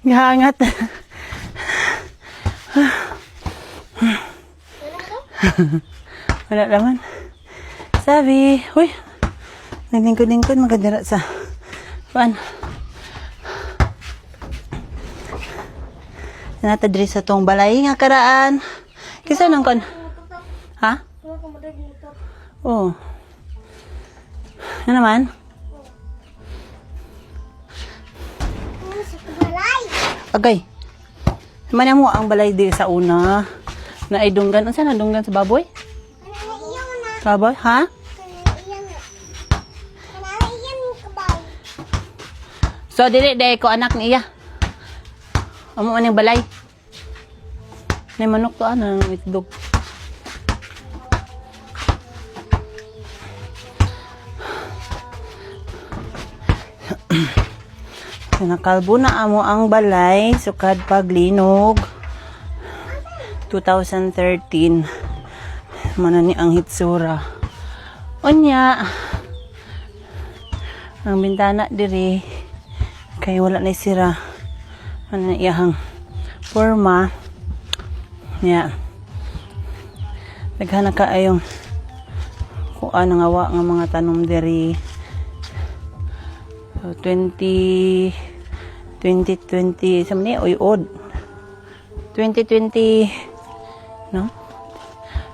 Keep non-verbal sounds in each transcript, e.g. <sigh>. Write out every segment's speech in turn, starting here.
Gihangat. Wala naman. Sabi, huy, naglingkod-lingkod magadira sa paan. Nata diri sa tong balay nga karaan. Kisa nang kon? Ha? Oo. Ano naman? Agay. Mana mo ang balay di sa una. Na ay dunggan. Unsa na dunggan sa baboy? Baboy, ha? So dili day ko anak ni iya. Amo man balay. Ni manok to ana ng itlog. <clears throat> Nakalbo na amo ang balay sukad paglinog. 2013 mana ni ang hitsura. Unya ang bintana diri kay wala na sira. Na iyahang forma. Niya naghanap ka ayong kung ano nga wa nga mga tanom diri. So, 20 2020 sa mani oy odd. 2020 no?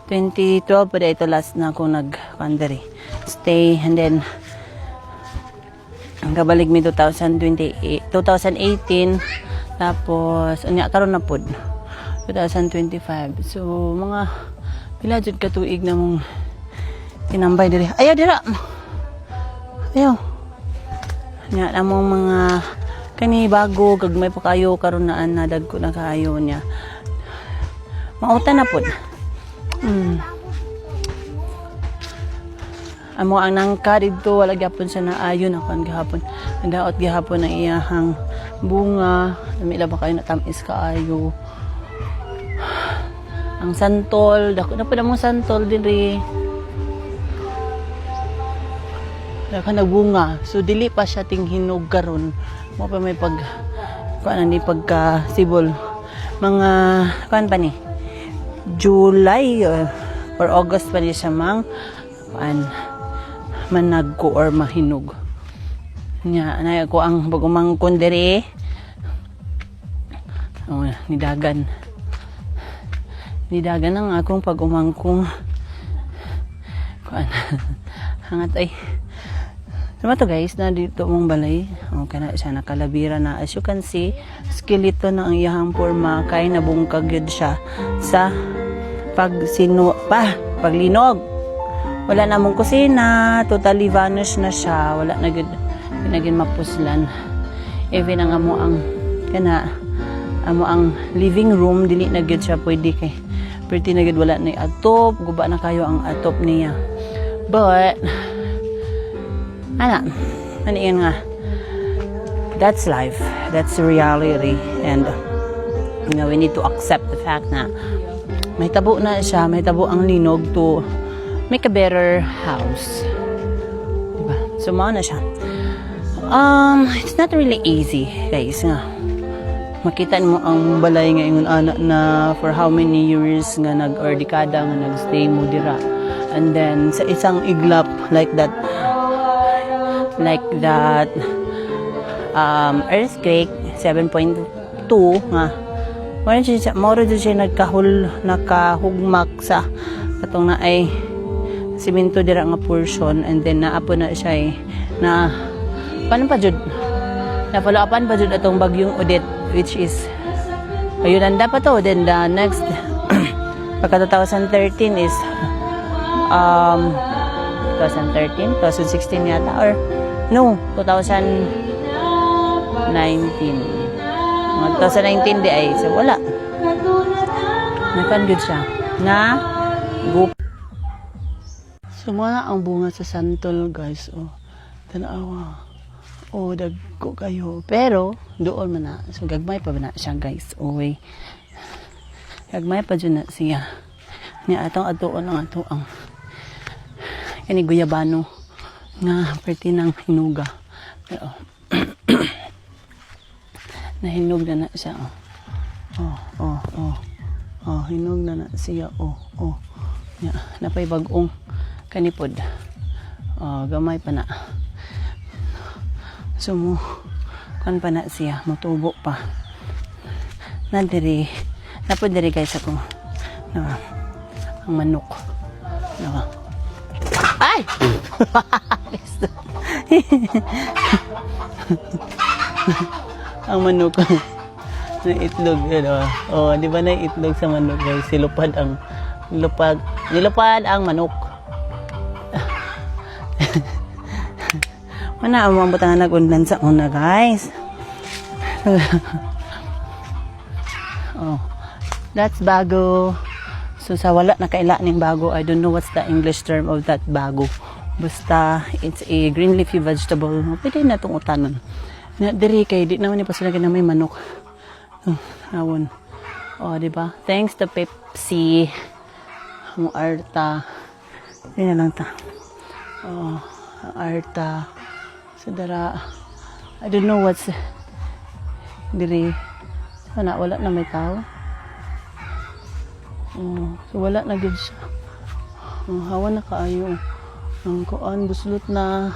2012 pa ito last na ako nag country stay and then ang kabalig mi 2028 2018 tapos unya karon na pod 2025 so mga pila jud ka tuig na mong tinambay diri. Ayaw dira. Ayaw. Nya namong mga kani bago gagmay pa kayo karon na na dagko na kayo niya mauta na pod mm. amo ang nangka dito wala gyapon sa naayon ako ang gihapon nadaot gihapon ang iyahang bunga namila ba kayo natamis kaayo ang santol dako na pa mo santol diri Daka nagbunga. So dili pa siya ting hinog karon. Mo pa may pag kuan ni pagka sibol. Mga kuan pa ni. July or August pa ni siya mang kuan managko or mahinog. Nya na ko ang pagumangkon diri. Oh, nidagan. Nidagan ang akong pagumangkong kuan. <laughs> Hangat ay. Diba to guys, na dito mong balay. Okay na siya nakalabira na. As you can see, skeleto na ang iyahang forma kay nabungkag yun siya sa pagsino pa, paglinog. Wala na mong kusina, totally vanish na siya. Wala na gud pinagin mapuslan. Even ang amo ang kana amo ang living room dili na gud siya pwede kay pretty na gud wala na atop, guba na kayo ang atop niya. But ano, ano yun nga, that's life. That's reality. And, you know, we need to accept the fact na may tabo na siya, may tabo ang linog to make a better house. Diba? So, na siya. Um, it's not really easy, guys, nga. Makita mo ang balay nga ingon ana na for how many years nga nag or dekada nga nagstay mo dira. And then sa isang iglap like that like that um, earthquake 7.2 nga. Moro siya, moro din siya nagkahul, nakahugmak sa katong na ay simento dira nga portion and then naapo na siya eh, na paano pa jud? Na follow upan pa jud atong bagyong Odette which is ayun anda pa to. Then the next <clears throat> pagka 2013 is um 2013 2016 yata or no 2019 mga 2019 di ay so wala. Nakan good siya. Na gup Sumana ang bunga sa santol guys oh. Tanawa. Oh dagko kayo. Pero doon man na. So gagmay pa na siya guys? Oy gagmay pa dyan na siya. Ni atong atuon ang ato kani guyabano nga perti ng hinuga pero <clears throat> Nahinog na na siya. Oh, oh, oh. Oh, hinog na na siya. Oh, oh. Ya, napay bagong kanipod. Oh, gamay pa na. So mo kan pa na siya, matubo pa. Na diri, napod diri guys ako. Na, ang manok. Na, ay! <laughs> ang manok. Na itlog ano? Oh di ba na itlog sa manok guys? Silupad ang nilupad nilupad ang manok. <laughs> Mana ang mga butang nagundan sa una guys. <laughs> Oh that's bago so sa wala na kaila ning bago I don't know what's the English term of that bago basta it's a green leafy vegetable pwede na itong utanon na diri kay di naman ni pasulagin na may manok. Oh, awon. Oh, di ba? Thanks to Pepsi. Ang Arta. Yan lang ta. Oh, Arta. Sa dara. I don't know what's diri. Wala, wala na may tao. Oh, so wala na gid siya. Oh, hawa na kaayo. Ang kuan buslot na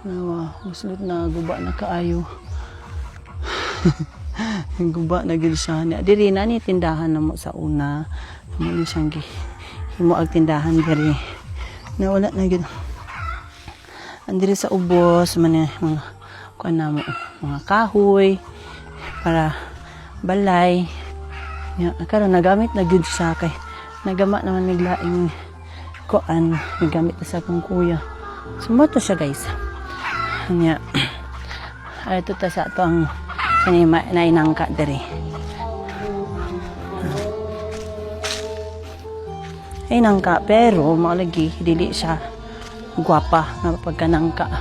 Nawa, muslot na guba na kaayo. <laughs> guba na gid siya. Ni diri na ni tindahan namo sa una. Mo ni siyang gi himo ag tindahan diri. Na wala na gid. Andiri sa ubos man ni mga kuan namo mga kahoy para balay. Ya, karon nagamit na gid siya kay nagama naman niglaing kuan nagamit na sa akong kuya. Sumoto siya guys. Nya <clears throat> ay ito ta sa to ang kani nainangka diri. Ay nangka pero maulagi dili siya gwapa na pagkanangka.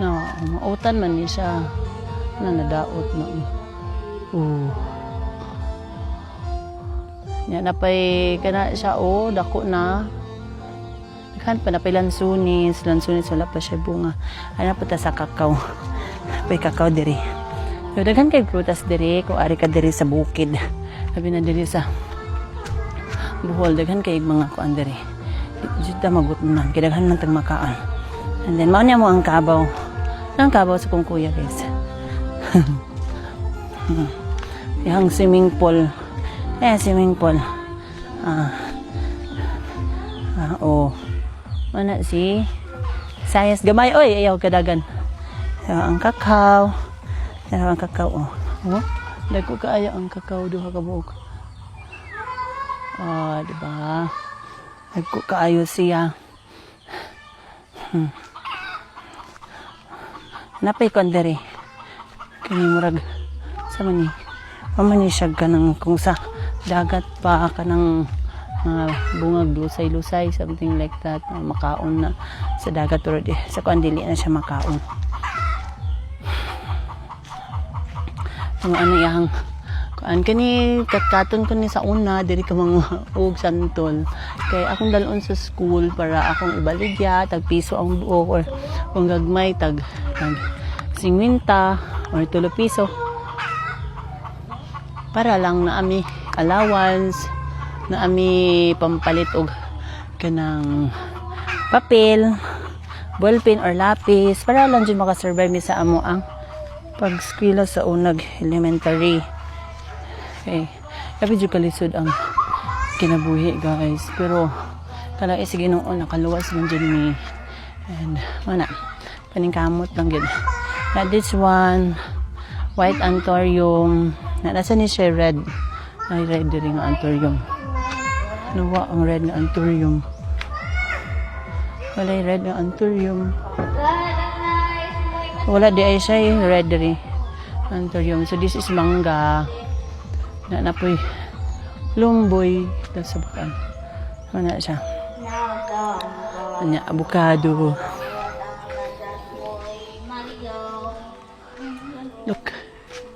Na mautan man ni siya na nadaot no. Uh nya napay kana siya o dako na kan pa napay lansunis, lansunis wala pa siya bunga. Ana pa ta sa kakao. Pay kakao diri. So, daghan kay prutas diri ko ari ka diri sa bukid. Sabi na diri sa Bohol daghan kay mga kuan diri. Dito magut man kay man tag makaan. And then mao niya mo ang kabaw. Ang kabaw sa kong kuya guys. <laughs> Yang swimming pool. Eh, swimming pool. Ah. Ah, oh. Mana si Sayas gamay oy ayaw kadagan. So, ang kakao. So, ang kakao oh. Oh, dagko kaayo ang kakao duha ka buok. Oh, di ba? Dagko kaayo siya. Hmm. Napay kon dere. Kini murag sa mani. Pamani siya kanang kung sa dagat pa kanang mga bungag lusay-lusay something like that uh, makaon na sa dagat. Pero di, sa kuan na siya makaon. Ang ano yang kuan kani katkaton ko ni sa una diri ka mga og santol. Kay akong dalon sa school para akong ibaligya tag piso ang buok or kung gagmay tag tag 50 or tulo piso. Para lang na ami allowance na ami pampalit og kanang papel, ballpen or lapis para lang dyan makasurvive mi sa amo ang pag-skwela sa unag elementary. Okay. Kapit dyan kalisod ang kinabuhi guys. Pero kala sige nung nakaluwas man dyan mi. And mana, paningkamot lang yun. Na this one, white anthurium. Na nasa ni siya red. Ay red din ang anthurium. Nawa ang red na anthurium. Wala red na anthurium. Wala di ay yung red rin. Anthurium. So this is mangga. Na napoy lumboy. Tapos sa bakan. Ano siya? Ano avocado. Look.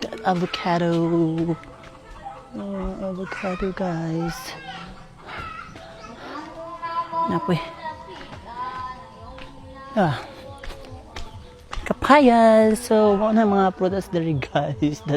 That avocado. Oh, avocado guys. Napoy. Ah. Kapayal. So, mga mga products dari guys. That